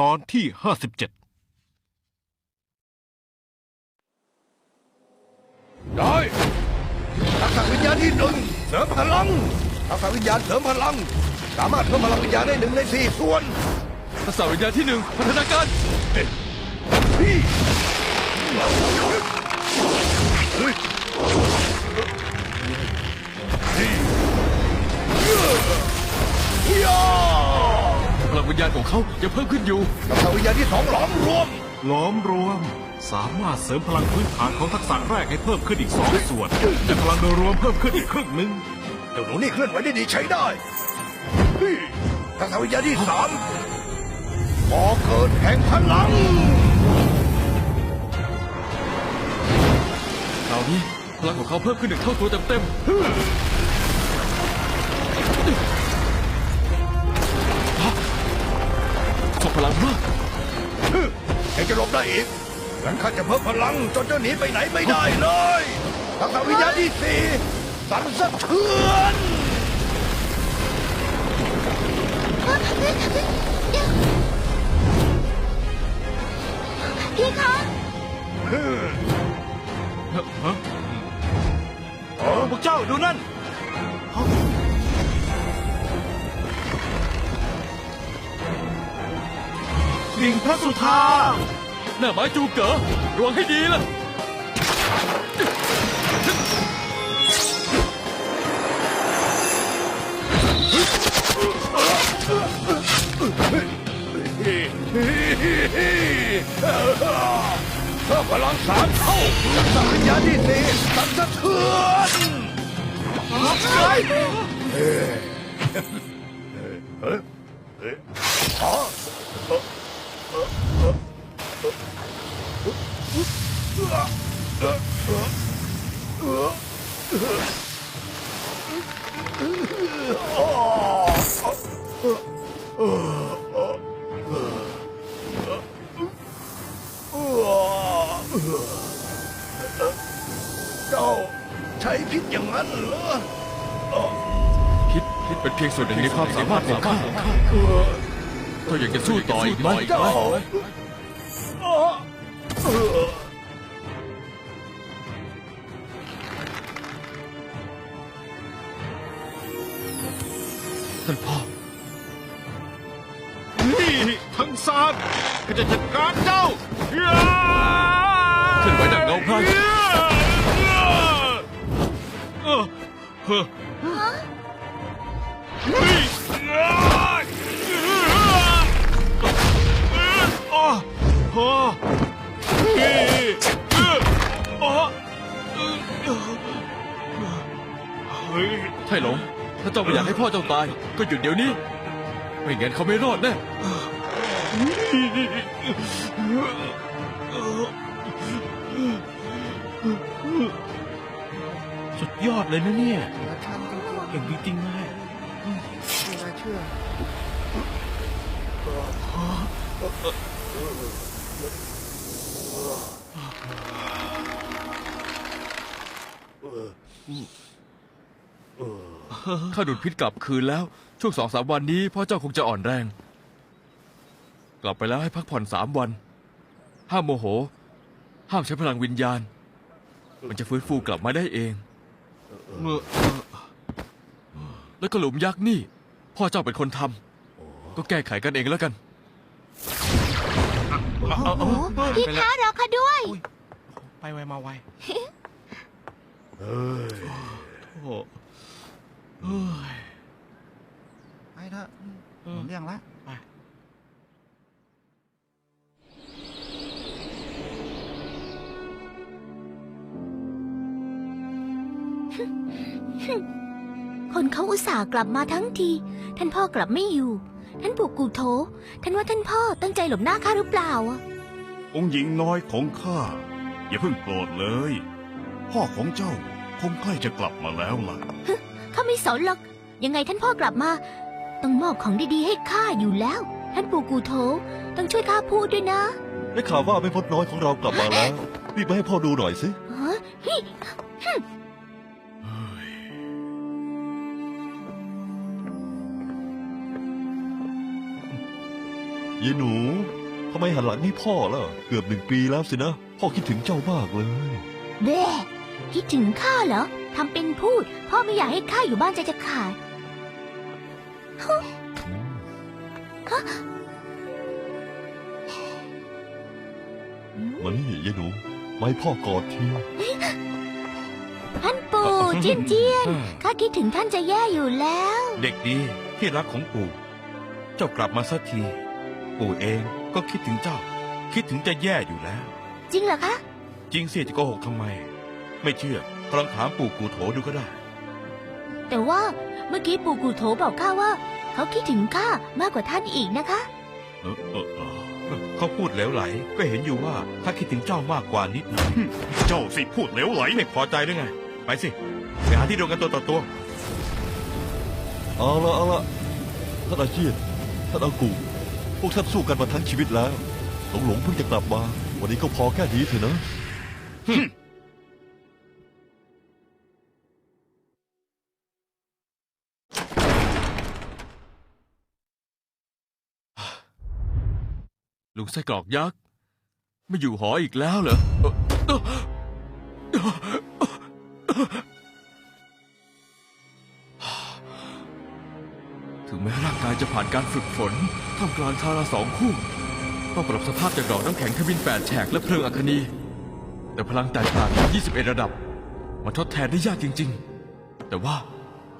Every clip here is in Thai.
ตอนที่ห้าสิบเจ็ดได้ทักษะวิญญาณที่หนึ่งเสริมพลังทักษะวิญญาณเสริมพลัง สามารถเพิ่มพลังวิญญาณได้หนึ่งในสี่ส่วนทักษะวิญญาณที่หนึ่งพัฒนาการพี่พ ลังวิญญาณของเขายังเพิ่มขึ้นอยู่ทักษะวิญญาณที่สองหลอมรวม ล้อมรวม สามารถเสริมพลังพื้นฐานของทักษะแรกให้เพิ่มขึ้นอีกสองส่วนแต่พลังโดยรวมเพิ่มขึ้นอีกครึ่งหนึ่งเจ้าหนูนี่เคลื่อนไหวได้ดีใช้ได้พี่ทักษะวิญญาณที่สามก่อเกิดแห่งพลังคราวนี้พลังของเขาเพิ่มขึ้นหนึ่งเท่าตัวเต็มๆ พลังมากแกจะหลบได้อีกงั้นข้าจะเพิ่มพลังจนเจ้าหนีไปไหนไม่ได้เลยทักษะวิญญาณที่สี่สั่นสะเทือนพี่คะพวกเจ้าดูนั่น ดิ่งพระสุธา หน้าไม้จูเก๋อระวังให้ดีล่ะ เพิ่มพลังสามเท่าทักษะวิญญาณที่สี่สั่นสะเทือนเฮ้ยเฮ้ยเฮ้ย เจ้าใช้พิษอย่างนั้นเหรอพิษพิษเป็นเพียงส่วนหนึ่งในความสามารถของข้าถ้าอยากจะสู้ต่ออีกไหม เจ้า ก็จะจัดการเจ้าเคลื่อนไหวดังเงาพรายเออเฮ้อเฮ้ยอ๋อฮะเฮ้ยอ๋อเฮ้ยใช่หลงถ้าเจ้าไม่อยากให้พ่อเจ้าตาย ก็หยุดเดี๋ยวนี้ ไม่งั้นเขาไม่รอดแน่ สุดยอดเลยนะเนี่ยเก่งจริงๆเลยข้าดูดพิษกลับคืนแล้ว ช่วงสองสามวันนี้พ่อเจ้าคงจะอ่อนแรง กลับไปแล้วให้พักผ่อนสามวัน ห้ามโมโห ห้ามใช้พลังวิญญาณ มันจะฟื้นฟูกลับมาได้เองแล้วก็หลุมยักษ์นี่ พ่อเจ้าเป็นคนทำก็แก้ไขกันเองแล้วกันพี่คะรอข้าด้วย ไปไวมาไวเฮ้ยโอ้ไปเถอะหมดเรื่องละ คนเขาอุตส่าห์กลับมาทั้งที ท่านพ่อกลับไม่อยู่ ท่านปู่กูโถ ท่านว่าท่านพ่อตั้งใจหลบหน้าข้าหรือเปล่าอะองค์หญิงน้อยของข้า อย่าเพิ่งโกรธเลย พ่อของเจ้าคงใกล้จะกลับมาแล้วล่ะ ข้าไม่สนหรอก ยังไงท่านพ่อกลับมา ต้องมอบของดีๆให้ข้าอยู่แล้ว ท่านปู่กูโถ ต้องช่วยข้าพูดด้วยนะ ได้ข่าวว่าแม่พดน้อยของเรากลับมาแล้วรีบมาให้พ่อดูหน่อยสิฮะฮิย ยายหนูทำไมหันหลังให้พ่อล่ะ เกือบหนึ่งปีแล้วสินะ พ่อคิดถึงเจ้ามากเลย เบ้คิดถึงข้าเหรอทำเป็นพูด พ่อไม่อยากให้ข้าอยู่บ้านใจจะขาดมานี่ยายหนูมาให้พ่อกอดที ท่านปู่เจียนเจียนข้าคิดถึงท่านจะแย่อยู่แล้ว เด็กดีที่รักของปู่ เจ้ากลับมาสักที ปู่เองก็คิดถึงเจ้า คิดถึงจะแย่อยู่แล้ว จริงเหรอคะ จริงสิจะโกหกทำไม ไม่เชื่อลองถามปู่กูโถดูก็ได้ แต่ว่าเมื่อกี้ปู่กูโถบอกข้าว่า เขาคิดถึงข้ามากกว่าท่านอีกนะคะเออเออเออเขาพูดเหลวไหล ก็เห็นอยู่ว่าถ้าคิดถึงเจ้ามากกว่านิดหน่อยเจ้าสิพูดเหลวไหลไม่พอใจหรือไง ไปสิไปหาที่โดนกันตัวต่อตัวเอาละเอาละท่านอาเจียนท่านอากูพ วกท่านสู้กันมาทั้งชีวิตแล้ว หลงหลงเพิ่งจะกลับมา วันนี้ก็พอแค่นี้เถอะนะลุงไส้กรอกยักษ์ ไม่อยู่หออีกแล้วเหรอายจะผ่านการฝึกฝนท่ามกลางทาราสองคู่ ต้องปรับสภาพจากดอกน้ำแข็งทวินแปดแฉกและเพลิงอัคนี แต่พลังแตกต่างกัน21 ระดับมันทดแทนได้ยากจริง ๆ แต่ว่า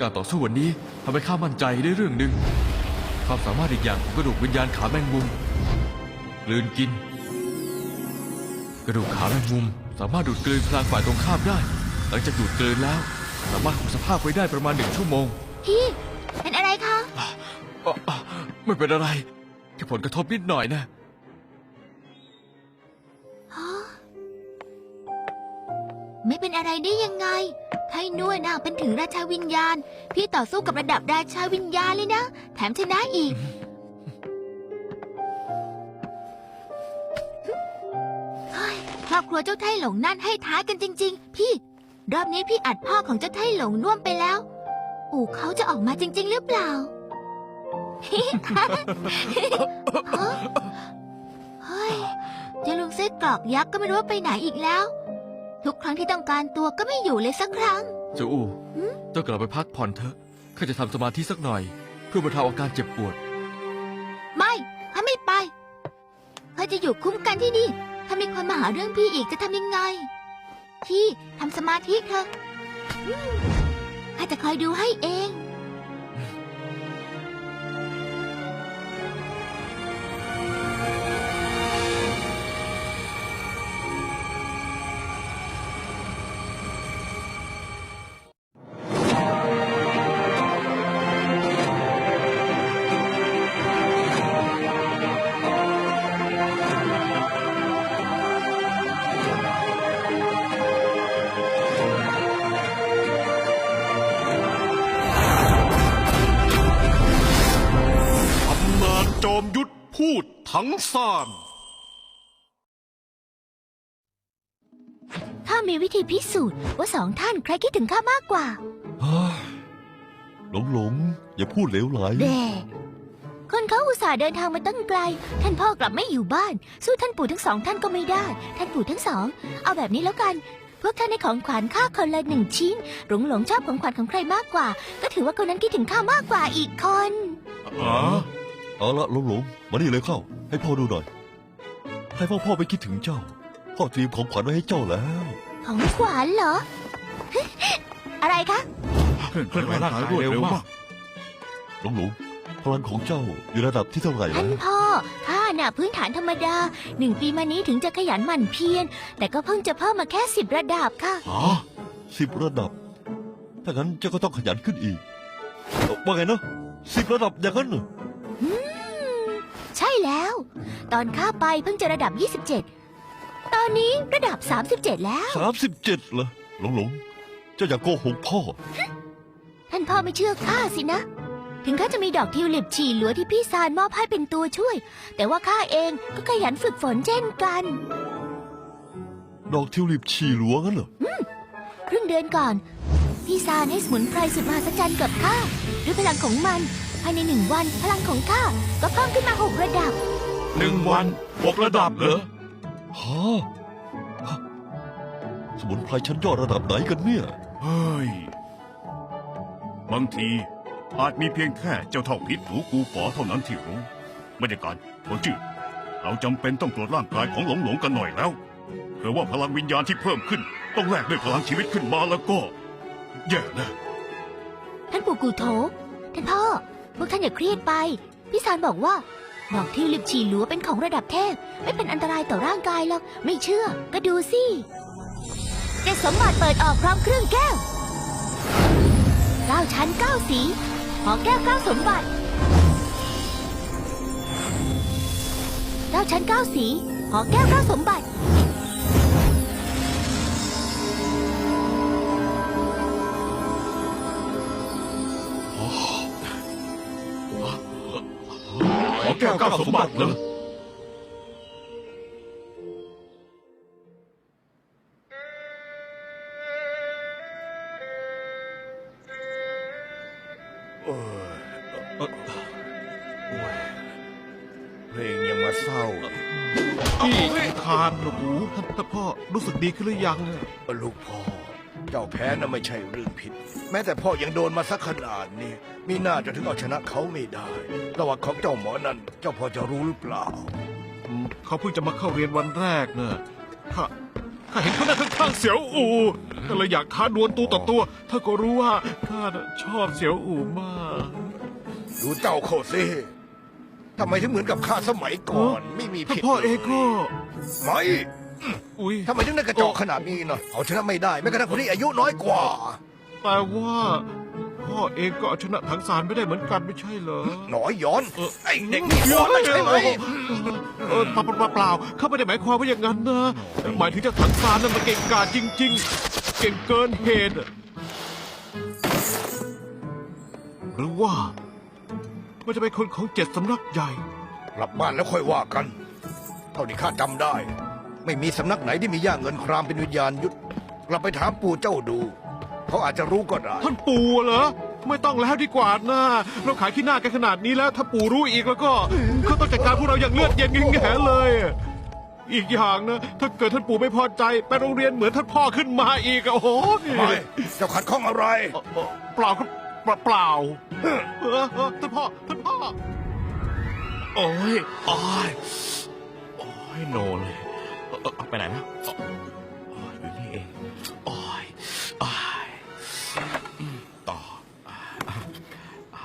การต่อสู้วันนี้ทำให้ข้ามั่นใจได้เรื่องหนึ่งความสามารถอีกอย่างของกระดูกวิญญาณขาแมงมุมกลืนกิน กระดูกขาแมงมุมสามารถดูดกลืนพลังฝ่ายตรงข้ามได้ หลังจากดูดกลืนแล้ว สามารถคงสภาพไว้ได้ประมาณหนึ่งชั่วโมง พี่ เป็นอะไรคะ อะอะไม่เป็นอะไร แค่ผลกระทบนิดหน่อยนะ ฮะไม่เป็นอะไรได้ยังไง ไทนวยนาเป็นถึงราชาวิญญาณ พี่ต่อสู้กับระดับราชาวิญญาณเลยนะ แถมชนะอีก เฮ้ยครอบครัวเจ้าไทหลงนั่นให้ท้ายกันจริง ๆ พี่ รอบนี้พี่อัดพ่อของเจ้าไทหลงน่วมไปแล้วปู่เขาจะออกมาจริง ๆ หรือเปล่า เฮ้ยเจ้าลุงไส้กรอกยักษ์ก็ไม่รู้ว่าไปไหนอีกแล้ว ทุกครั้งที่ต้องการตัวก็ไม่อยู่เลยสักครั้ง เจ้าอูเจ้ากลับไปพักผ่อนเถอะข้าจะทำสมาธิสักหน่อย เพื่อบรรเทาอาการเจ็บปวด ไม่ข้าไม่ไปข้าจะอยู่คุ้มกันที่นี่ ถ้ามีคนมาหาเรื่องพี่อีกจะทำยังไง พี่ทำสมาธิเถอะข้าจะคอยดูให้เอง ดทั้งสามข้ามีวิธีพิสูจน์ว่าสองท่านใครคิดถึงข้ามากกว่าเฮ้ยหลงหลงอย่าพูดเหลวไหล เด่คนเขาอุตส่าห์เดินทางมาตั้งไกล ท่านพ่อกลับไม่อยู่บ้าน สู้ท่านปู่ทั้งสองท่านก็ไม่ได้ ท่านปู่ทั้งสอง เอาแบบนี้แล้วกัน พวกท่านให้ของขวัญข้าคนละหนึ่งชิ้น หลงหลงชอบของขวัญของใครมากกว่า ก็ถือว่าคนนั้นคิดถึงข้ามากกว่าอีกคน อ๋อ เอาละหลงหลงมานี่เลยเข้า ให้พ่อดูหน่อยให้พ่อพ่อไปคิดถึงเจ้า พ่อเตรียมของขวัญไว้ให้เจ้าแล้ว ของขวัญเหรอ อะไรคะเคลื่อนไหวร่างกายรวดเร็วมากหลงหลงพลังของเจ้าอยู่ระดับที่เท่าไหร่แล้ท่านวพ่อข้าน่ะพื้นฐานธรรมดาหนึ่งปีมานี้ถึงจะขยันหมั่นเพียรแต่ก็เพิ่งจะเพิ่มมาแค่สิบระดับค่ะอ๋อสิบระดับ ถ้างั้นเจ้าก็ต้องขยันขึ้นอีกเอ่อว่าไงนะสิบระดับอย่างนั้นเหรอ ใช่แล้ว ตอนข้าไปเพิ่งจะระดับ 27 ตอนนี้ระดับ 37 แล้ว สามสิบเจ็ดเหรอหลงหลงเจ้าอย่าโกหกพ่อ ท่านพ่อไม่เชื่อข้าสินะ ถึงข้าจะมีดอกทิวลิปฉี่เหลือที่พี่ซานมอบให้เป็นตัวช่วย แต่ว่าข้าเองก็ขยันฝึกฝนเช่นกัน ดอกทิวลิปฉี่หลวงงั้นเหรอครึ่งเดือนก่อน พี่ซานให้สมุนไพรสุดมหัศจรรย์กับข้าด้วยพลังของมัน ภายในหนึ่งวัน พลังของข้าก็เพิ่มขึ้นมาหกระดับ หนึ่งวันหกระดับเหรอฮะฮะสมุนไพรชั้นยอดระดับไหนกันเนี่ย เฮ้ย บางทีอาจมีเพียงแค่เจ้าเท่าพิษหูกูป๋อเท่านั้นที่รู้ ไม่ได้การโอจื้อเราจำเป็นต้องตรวจร่างกายของหลงหลงๆกันหน่อยแล้วเผื่อว่าพลังวิญญาณที่เพิ่มขึ้น ต้องแลกด้วยพลังชีวิตขึ้นมาแล้วก็ แย่นะท่านปู่กูโถท่านพ่อ พวกท่านอย่าเครียดไป พี่ซานบอกว่าดอกทิวลิปฉีหลัวเป็นของระดับเทพ ไม่เป็นอันตรายต่อร่างกายหรอก ไม่เชื่อ ก็ดูสิเจ็ดสมบัติเปิดออกพร้อมเครื่องแก้วเก้าชั้นเก้าสีหอแก้วเก้าสมบัติเก้าชั้นเก้าสีหอแก้วเก้าสมบัติ แก้วเก้าสมบัติเหรอเพลงยังมาเศร้าพี่คานหนูท่านท่านพ่อรู้สึกดีขึ้นหรือยัง ลูกพ่อ เจ้าแพ้น่ะไม่ใช่เรื่องผิด แม้แต่พ่อยังโดนมาสักขนาดนี้ มีหน้าจะถึงเอาชนะเขาไม่ได้ระหว่างของเจ้าหมอนั่นเจ้าพอจะรู้หรือเปล่า อืมเขาเพิ่งจะมาเข้าเรียนวันแรกเนอะข้าข้าเห็นเขาหน้าข้างๆเสียวอูก็เลยอยากท้าดวลตัวต่อตัว ถ้าก็รู้ว่าข้าน่ะชอบเสียวอูมาก ดูเจ้าเขาสิทำไมถึงเหมือนกับข้าสมัยก่อน ไม่มีท่านผิดพ่อเองก็ ไม่ อุ้ยทำไมถึงได้กระจอกขนาดนี้เนาะเอาชนะไม่ได้แม้กระทั่งคนที่อายุน้อยกว่า แต่ว่าพ่อเองก็เอาชนะถังสารไม่ได้เหมือนกันไม่ใช่เหรอ หนอยย้อนเออ ไอ้เด็กนี่ย้อนนะใช่ไหมเออเปล่าเปล่าเปล่าเขาไม่ได้หมายความว่าอย่างนั้นนะ หมายถึงเจะถังสารนั่นมันเก่งกาจจริง ๆ เก่งเกินเหตุอะหรือว่า มันจะเป็นคนของเจ็ดสำนักใหญ่ กลับบ้านแล้วค่อยว่ากัน เท่าที่ข้าจำได้ ไม่มีสำนักไหนที่มีย่าเงินครามเป็นวิญญาณยุทธกลับไปถามปู่เจ้าดู เขาอาจจะรู้ก็ได้ ท่านปู่เหรอ ไม่ต้องแล้วดีกว่านะเราขายขี้หน้ากันขนาดนี้แล้ว ถ้าปู่รู้อีกแล้วก็ เขาต้องจัดการพวกเราอย่างเลือดเย็นงิงแหเลย อีกอย่างนะ ถ้าเกิดท่านปู่ไม่พอใจ ไปโรงเรียนเหมือนท่านพ่อขึ้นมาอีกอะโอ้โหไม่เจ้าขัดข้องอะไรเอ่อเอ่อเปล่าครับเปล่าเปล่าเออเออท่านพ่อท่านพ่อ โอ้ยโอ้ยโอ้ยโนเลย เออไปไหนนะอ๋ออยู่นี่เองโอ้ยโอ้ยอืมต่ออ่าอ่า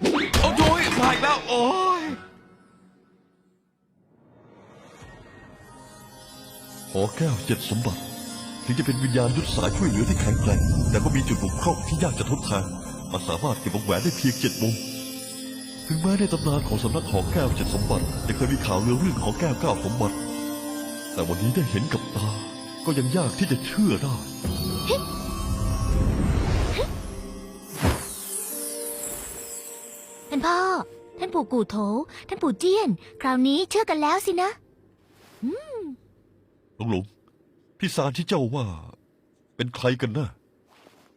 โอ้ยมาอีกแล้วโอ้ยหอแก้วเจ็ดสมบัติ ถึงจะเป็นวิญญาณยุทธสายช่วยเหลือที่แข็งแกร่งแต่ก็มีจุดบกพร่องที่ยากจะทดแทนมันสามารถเก็บวงแหวนได้เพียงเจ็ดวงถึงแม้ในตำนานของสำนักหอแก้วเจ็ดสมบัติจะเคยมีข่าวเรื่องเรื่องของแก้วเก้าสมบัติ แต่วันนี้ได้เห็นกับตา ก็ยังยากที่จะเชื่อได้ ท่านพ่อ ท่านปู่กูโถ ท่านปู่เจี้ยน คราวนี้เชื่อกันแล้วสินะ หลงหลงพี่ซานที่เจ้าว่า เป็นใครกันนะ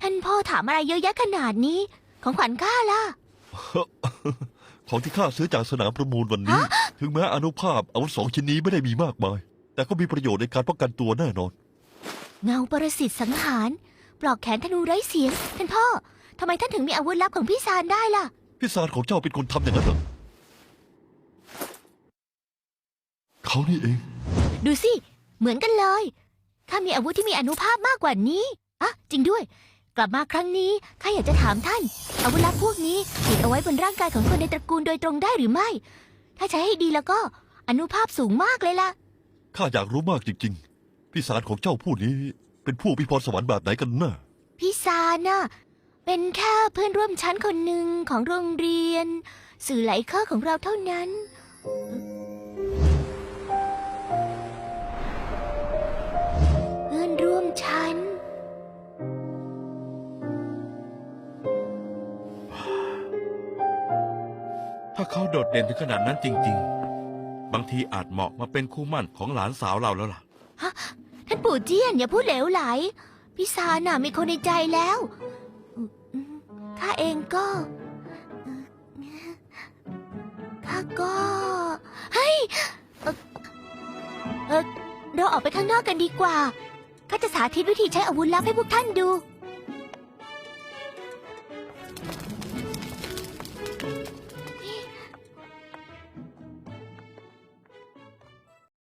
ท่านพ่อถามอะไรเยอะแยะขนาดนี้ ของขวัญข้าล่ะ ของที่ข้าซื้อจากสนามประมูลวันนี้ ถึงแม้อนุภาพอาวุธสองชิ้นนี้ไม่ได้มีมากมาย แต่ก็มีประโยชน์ในการป้องกันตัวแน่นอน เงาประสิทธิ์สังหาร ปลอกแขนธนูไร้เสียงท่านพ่อทำไมท่านถึงมีอาวุธลับของพี่ซานได้ล่ะ พี่ซานของเจ้าเป็นคนทำอย่างนั้นเหรอเขานี่เอง ดูสิ เหมือนกันเลยข้ามีอาวุธที่มีอนุภาพมากกว่านี้อะจริงด้วย กลับมาครั้งนี้ข้าอยากจะถามท่าน อาวุธลับพวกนี้ติดเอาไว้บนร่างกายของคนในตระกูลโดยตรงได้หรือไม่ ถ้าใช้ให้ดีแล้วก็อนุภาพสูงมากเลยล่ะ ข้าอยากรู้มากจริง ๆ พี่สารของเจ้าผู้นี้ เป็นผู้พิพรสวรรค์แบบไหนกันน่ะพี่ซานน่ะเป็นแค่เพื่อนร่วมชั้นคนหนึ่งของโรงเรียน สื่อไหลเคอร์ของเราเท่านั้น เพื่อนร่วมชั้น ถ้าเขาโดดเด่นถึงขนาดนั้นจริง ๆ บางทีอาจเหมาะมาเป็นคู่หมั่นของหลานสาวเราแล้วล่ะท่านปู่เจี้ยนอย่าพูดเหลวไหล พี่ซาน่ะมีคนในใจแล้วอืมข้าเองก็ข้าก็เฮ้ยเอ่อเออเราออกไปข้างนอกกันดีกว่าข้าจะสาธิตวิธีใช้อาวุธลับให้พวกท่านดู